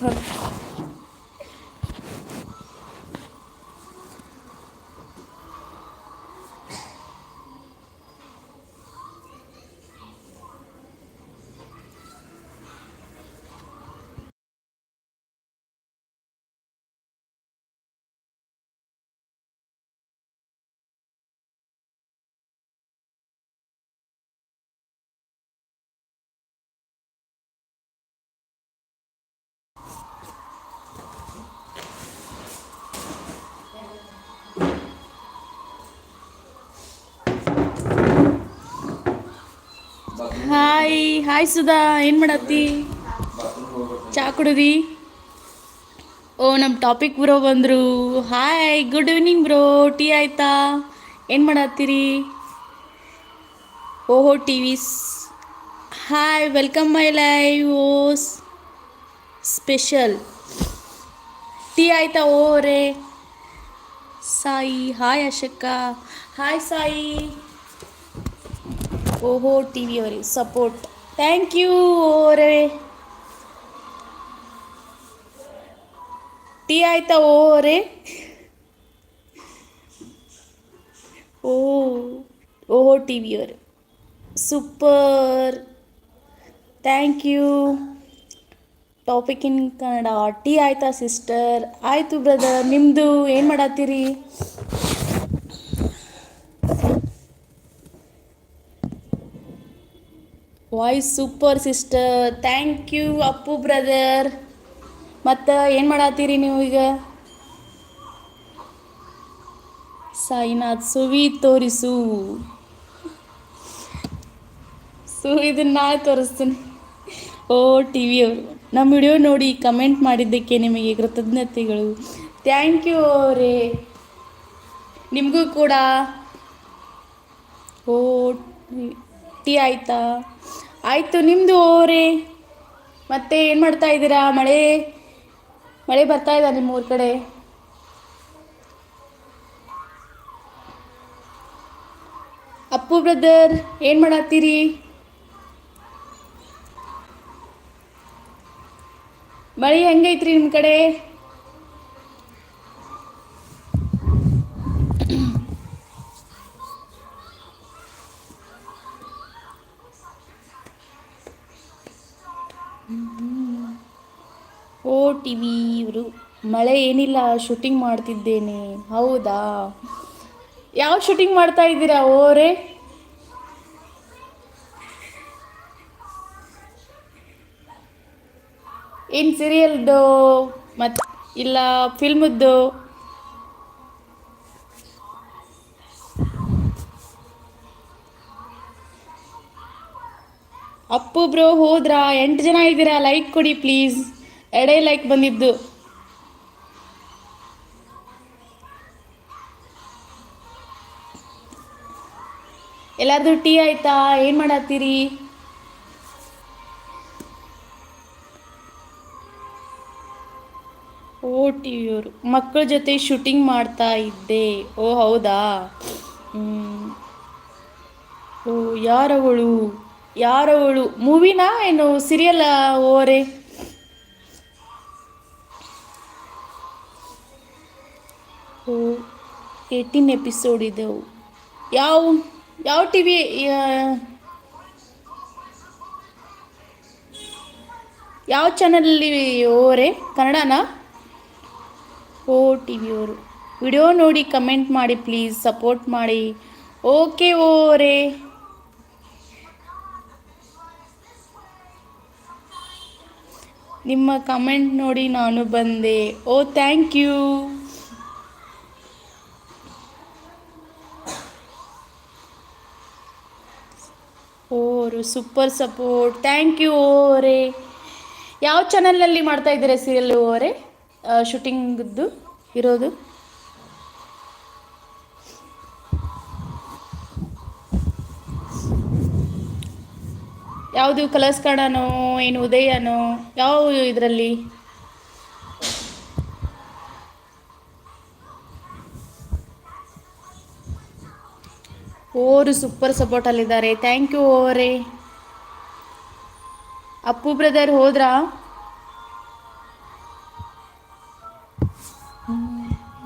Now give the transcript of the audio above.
Hi hi Sudha, ಏನು ಮಾಡತ್ತಿ? ಚಾ ಕುಡದಿ? ಓ ನಮ್ಮ ಟಾಪಿಕ್ ಬ್ರೋ ಬಂದರು. Hi good evening bro tea ಆಯ್ತಾ? ಏನು ಮಾಡತ್ತೀರಿ? ಓಹೋ T V's hi welcome my live ಓಸ್ special tea ಆಯ್ತಾ? ಓ, ರೇ. ಸಾಯಿ, ಹಾಯ್ ಅಶಕ್ಕ ಹಾಯ್ ಸಾಯಿ. ಓಹೋ ಟಿ ವಿ ಅವರಿಗೆ ಸಪೋರ್ಟ್ ಥ್ಯಾಂಕ್ ಯು ಓರೇ ಟೀ ಆಯ್ತಾ ಓರೇ ಓ ಓಹೋ ಟಿ ವಿ ಅವರು super thank you topic in Kannada tea ಆಯ್ತಾ ಸಿಸ್ಟರ್ ಆಯಿತು ಬ್ರದರ್ ನಿಮ್ಮದು ಏನು ಮಾಡತ್ತೀರಿ voice super sister thank you Appu brother ಮತ್ತು ಏನು ಮಾಡತ್ತೀರಿ ನೀವು ಈಗ? ಸಾಯಿನಾಥ್, ಸುವಿ ತೋರಿಸು. ಸು ಇದನ್ನ ನಾ ತೋರಿಸ್ತೀನಿ. ಓ ಟಿ ವಿ ಅವರು. ನಮ್ಮ ವಿಡಿಯೋ ನೋಡಿ ಕಮೆಂಟ್ ಮಾಡಿದ್ದಕ್ಕೆ ನಿಮಗೆ ಕೃತಜ್ಞತೆಗಳು. ಥ್ಯಾಂಕ್ ಯು ಅವರೇ. ನಿಮಗೂ ಕೂಡ. ಓ ಟೀ ಆಯ್ತಾ? ಆಯಿತು ನಿಮ್ಮದು ಓರೇ ಮತ್ತೆ ಏನು ಮಾಡ್ತಾ ಇದ್ದೀರಾ? ಮಳೆ ಮಳೆ ಬರ್ತಾ ಇದ್ದ ನಿಮ್ಮ ಊರ ಕಡೆ? ಅಪ್ಪು ಬ್ರದರ್ ಏನು ಮಾಡತ್ತೀರಿ? ಮಳೆ ಹೆಂಗೈತ್ರಿ ನಿಮ್ಮ ಕಡೆ? ಓ ಟಿ ವಿ ಇವರು. ಮಳೆ ಏನಿಲ್ಲ ಶೂಟಿಂಗ್ ಮಾಡ್ತಿದ್ದೇನೆ. ಹೌದಾ? ಯಾವ ಶೂಟಿಂಗ್ ಮಾಡ್ತಾ ಇದ್ದೀರಾ ಓರೇ ಏನು ಸೀರಿಯಲ್ದು ಮತ್ತು ಇಲ್ಲ ಫಿಲ್ಮದ್ದು ಅಪ್ಪು ಬ್ರೋ ಹೋದ್ರಾ? ಎಂಟು ಜನ ಇದ್ದೀರಾ? ಲೈಕ್ ಕೊಡಿ ಪ್ಲೀಸ್ ಎಡೆ ಲೈಕ್ ಬಂದಿದ್ದು. ಎಲ್ಲಾರ್ದು ಟೀ ಆಯ್ತಾ? ಏನು ಮಾಡತ್ತೀರಿ? O T ವಿಯವರು. ಮಕ್ಕಳ ಜೊತೆ ಶೂಟಿಂಗ್ ಮಾಡ್ತಾ ಇದ್ದೆ. ಓ ಹೌದಾ. ಓ, ಯಾರವಳು? ಯಾರವಳು? ಮೂವಿನಾ ಏನು ಸೀರಿಯಲ್ ಓರೆ? ಓ ಏಯ್ಟೀನ್ ಎಪಿಸೋಡ್ ಇದೆವು ಯಾವ ಯಾವ ಟಿ ವಿ ಯಾವ ಚಾನಲಲ್ಲಿ ಓರೆ? ಕನ್ನಡನಾ? ಓ ಟಿ ವಿ ಅವರು ವಿಡಿಯೋ ನೋಡಿ ಕಮೆಂಟ್ ಮಾಡಿ ಪ್ಲೀಸ್ ಸಪೋರ್ಟ್ ಮಾಡಿ. ಓಕೆ ಓರೇ. ನಿಮ್ಮ ಕಮೆಂಟ್ ನೋಡಿ ನಾನು ಬಂದೆ. ಓ, ಥ್ಯಾಂಕ್ ಯು. ಓರು ಸೂಪರ್ ಸಪೋರ್ಟ್. ಥ್ಯಾಂಕ್ ಯು, ಓರೆ. ಯಾವ ಚಾನಲಲ್ಲಿ ಮಾಡ್ತಾ ಇದ್ದೀರಾ ಸೀರಿಯಲ್ ಓರೆ? ಶೂಟಿಂಗ್ದು ಇರೋದು? ಯಾವುದು ಕಲರ್ಸ್ ಕನ್ನಡನೋ ಏನು ಉದಯನೋ, ಯಾವ ಇದರಲ್ಲಿ? ಓರು ಸೂಪರ್ ಸಪೋರ್ಟಲ್ಲಿದ್ದಾರೆ ಥ್ಯಾಂಕ್ ಯು ಓರೇ. ಅಪ್ಪು ಬ್ರದರ್ ಹೋದ್ರಾ?